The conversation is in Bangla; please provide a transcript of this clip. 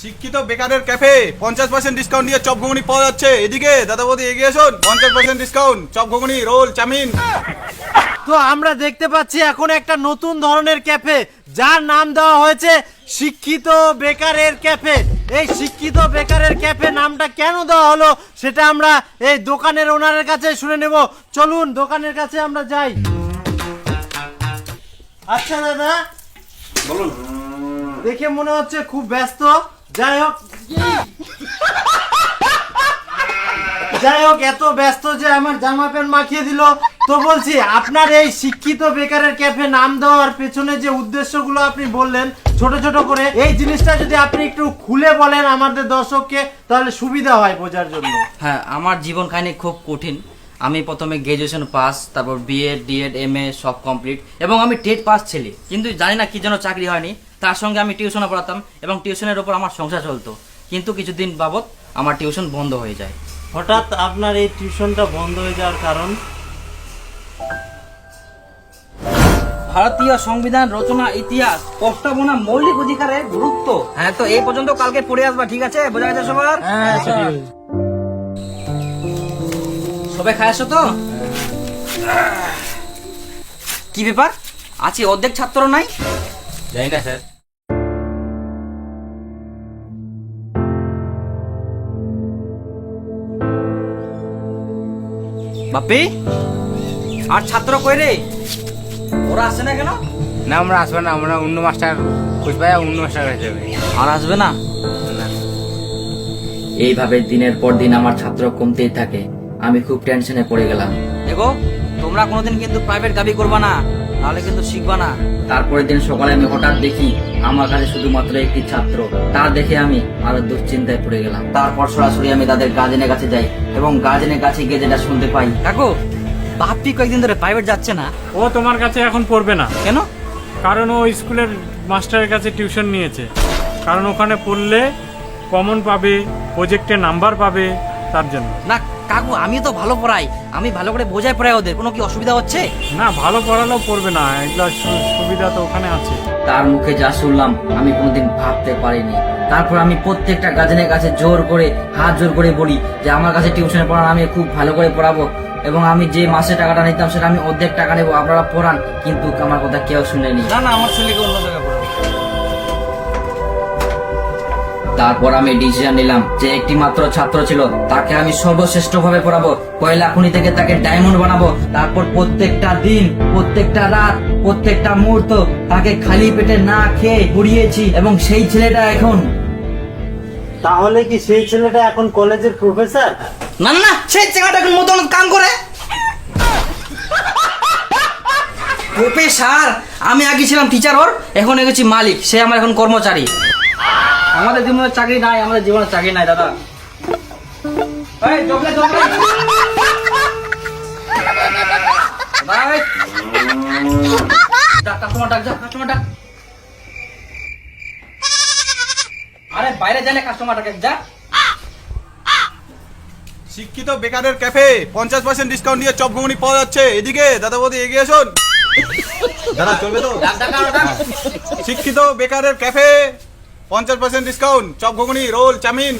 শিক্ষিত বেকারের ক্যাফে পঞ্চাশ পার্সেন্ট ডিসকাউন্ট দিয়ে চপ ঘুগনি পাওয়া যাচ্ছে। এদিকে দাদা বৌদি এগিয়ে আসুন পঞ্চাশ পার্সেন্ট ডিসকাউন্ট চপ ঘুগনি রোল চামিন তো আমরা দেখতে পাচ্ছি এখন একটা নতুন ধরনের ক্যাফে যার নাম দেওয়া হয়েছে শিক্ষিত বেকারের ক্যাফে। এই শিক্ষিত বেকারের ক্যাফে নামটা কেন দেওয়া হলো সেটা আমরা এই দোকানের ওনারের কাছে শুনে নেব। চলুন দোকানের কাছে আমরা যাই। আচ্ছা দাদা। বলুন। দেখে মনে হচ্ছে খুব ব্যস্ত। যাই হোক। যাই হোক, এত ব্যস্ত যে আমার জামা প্যান্ট মাখিয়ে দিল। তো বলছি, আপনার এই শিক্ষিত বেকারের ক্যাফে নাম দেওয়ার পেছনে যে উদ্দেশ্যগুলো আপনি বললেন, ছোট ছোট করে, এই জিনিসটা যদি আপনি একটু খুলে বলেন আমাদের দর্শককে, তাহলে সুবিধা হয় বোঝার জন্য। হ্যাঁ আমার জীবন কাহিনী খুব কঠিন। আমি প্রথমে গ্রাজুয়েশন পাস তারপর বিএড ডিএড এম এ সব কমপ্লিট এবং আমি টেট পাস ছেলে কিন্তু জানি না কি জন্য চাকরি হয়নি। তার সঙ্গে আমি টিউশনও পড়াতাম এবং টিউশনের ওপর আমার সংসার চলতো। কিন্তু কিছুদিন বাবদ আমার টিউশন বন্ধ হয়ে যায়। হঠাৎ আপনার এই টিউশনটা বন্ধ হয়ে যাওয়ার কারণ? ভারতীয় সংবিধান রচনা ইতিহাস প্রস্তাবনা মৌলিক অধিকারের গুরুত্ব। হ্যাঁ তো এই পর্যন্ত কালকে পড়ে আসবা ঠিক আছে? বোঝা গেছে সবার? সবাই খায় আসো তো। কি ব্যাপার? আছে অর্ধেক ছাত্র নাই? জানি না স্যার। বাপি আর ছাত্র কই রে? ওরা আসে না কেন? না আমরা আসবে না আমরা অন্য মাস্টার খুঁজ পাই অন্য মাস্টার কাছে যাবে। আর আসবে না? না। এইভাবে দিনের পর দিন আমার ছাত্র কমতেই থাকে। আমি খুব টেনশনে পড়ে গেলাম। দেখো তোমরা কোনোদিন কিন্তু প্রাইভেট গাবি করবা না তাহলে কিন্তু শিখবা না। তারপরের দিন সকালে আমি হঠাৎ দেখি আমার কাছে শুধুমাত্র একটি ছাত্র। তা দেখে আমি আরও দুশ্চিন্তায় পড়ে গেলাম। তারপর সরাসরি আমি তাদের গার্জেনের কাছে যাই এবং গার্জেনের কাছে গিয়ে যেটা শুনতে পাই কাকু বাপ্পি কয়েকদিন ধরে প্রাইভেট যাচ্ছে না। ও তোমার কাছে এখন পড়বে না। কেন? কারণ ও স্কুলের মাস্টারের কাছে টিউশন নিয়েছে। কারণ ওখানে পড়লে কমন পাবে প্রজেক্টে নাম্বার পাবে। তার জন্য। না কাকু আমি তো ভালো পড়াই। আমি ভালো করে বোঝাই পড়াই ওদের। কোনো কি অসুবিধা হচ্ছে? না ভালো পড়ালেও পড়বে না। এগুলো সুবিধা তো ওখানে আছে। তার মুখে যা শুনলাম আমি কোনোদিন ভাবতে পারিনি। তারপর আমি প্রত্যেকটা গার্জেনের কাছে জোর করে হাত জোর করে বলি যে আমার কাছে টিউশনে পড়ান আমি খুব ভালো করে পড়াবো এবং আমি যে মাসে টাকাটা নিতাম সেটা আমি অর্ধেক টাকা নেব। আপনারা পড়ান কিন্তু আমার কথা কেউ শুনেনি। না না আমার ছেলেকে অন্য জায়গায় তারপর আমি ডিসিশন নিলাম যে একটি মাত্র ছাত্র ছিল তাকে আমি সর্বশ্রেষ্ঠ ভাবে পড়াবো। কয়লা খনি থেকে তাকে ডায়মন্ড বানাবো। তারপর প্রত্যেকটা দিন প্রত্যেকটা রাত প্রত্যেকটা মুহূর্ত তাকে খালি পেটে না খেয়ে ঘুরিয়েছি এবং সেই ছেলেটা এখন। তাহলে কি সেই ছেলেটা এখন কলেজের প্রফেসর না না, সেই ছেলেটা এখন মতন কাম করে। প্রফেসর আমি আগে ছিলাম টিচার ওর এখন হয়ে গেছি মালিক সে আমার এখন কর্মচারী। আমাদের জীবনে চাকরি নাই আমাদের জীবনে চাকরি নাই দাদা। আরে বাইরে জানে কাস্টমার ডাকে যা। শিক্ষিত বেকারের ক্যাফে পঞ্চাশ পার্সেন্ট ডিসকাউন্ট দিয়ে চপ ঘুগনি পাওয়া যাচ্ছে। এদিকে দাদা বৌদি এগিয়ে আসুন। দাদা চলবে তো। শিক্ষিত বেকারের ক্যাফে পঞ্চাশ পার্সেন্ট ডিসকাউন্ট চপ ঘুগনি রোল চামিন